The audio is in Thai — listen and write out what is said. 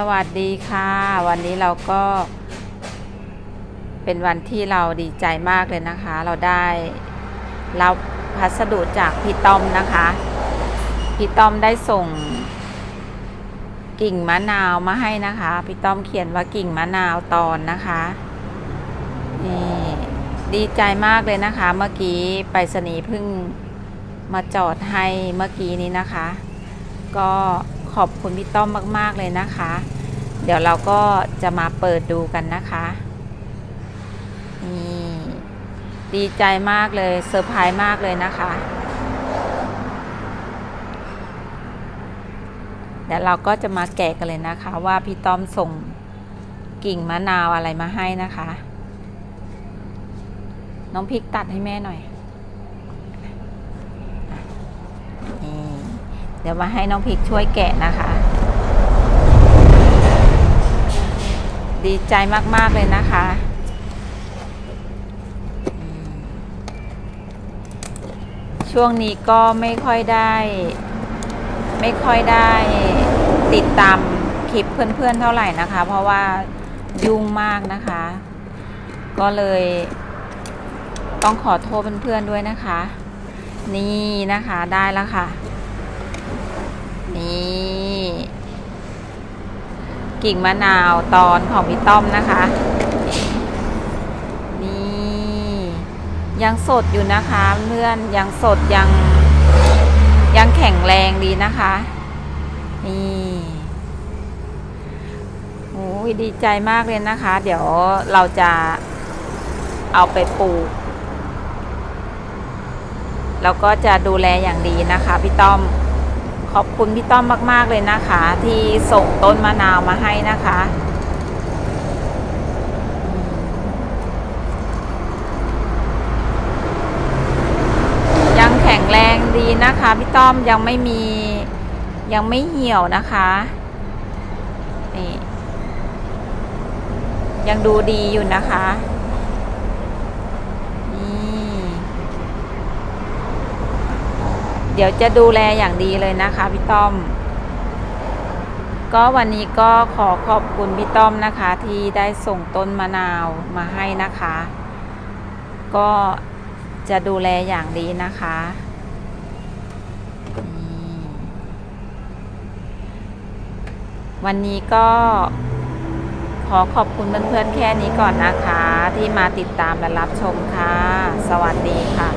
สวัสดีค่ะ วันนี้เราก็ เป็นวันที่เราดีใจมากเลยนะคะ เราได้รับพัสดุจากพี่ต้อมนะคะ พี่ต้อมได้ส่ง กิ่งมะนาวมาให้นะคะ พี่ต้อมเขียนว่ากิ่งมะนาวตอนนะคะนี่ดีใจมากเลยนะคะ เมื่อกี้ไปรษณีย์เพิ่งมาจอดให้เมื่อกี้นี้นะคะ ก็ ขอบคุณพี่ต้อมมาก ๆ เลยนะคะ เดี๋ยวเราก็จะมาเปิดดูกันนะคะนี่ดีใจมากเลยเซอร์ไพรส์มากเลยนะคะ เดี๋ยวเราก็จะมาแกะกันเลยนะคะ ว่าพี่ต้อมส่งกิ่งมะนาวอะไรมาให้นะคะ น้องพริกตัดให้แม่หน่อยนี่ เดี๋ยวมาให้น้องพริกช่วยแกะนะคะ ดีใจมาก ๆ เลยนะคะช่วงนี้ก็ไม่ค่อยได้ ไม่ค่อยได้ติดตามคลิปเพื่อนๆเท่าไหร่นะคะ เพราะว่ายุ่งมากนะคะ ก็เลยต้องขอโทษเพื่อนๆด้วยนะคะ นี่นะคะได้แล้วค่ะ นี่ กิ่งมะนาวตอนของพี่ต้อมนะคะ นี่ ยังสดอยู่นะคะเพื่อนยังสดยังยังแข็งแรงดีนะคะ นี่โอ้ยดีใจมากเลยนะคะ เดี๋ยวเราจะเอาไปปลูกแล้วก็จะดูแลอย่างดีนะคะพี่ต้อม ขอบคุณพี่ต้อมมาก ๆ เลยนะคะ ที่ส่งต้นมะนาวมาให้นะคะ ยังแข็งแรงดีนะคะพี่ต้อมยังไม่มียังไม่เหี่ยวนะคะนี่ยังดูดีอยู่นะคะนี่ เดี๋ยวจะดูแลอย่างดีเลยนะคะพี่ต้อม ก็วันนี้ก็ขอขอบคุณพี่ต้อมนะคะ ที่ได้ส่งต้นมะนาวมาให้นะคะ ก็จะดูแลอย่างดีนะคะวันนี้ก็ขอขอบคุณเพื่อนๆแค่นี้ก่อนนะคะ ที่มาติดตามและรับชมค่ะ สวัสดีค่ะ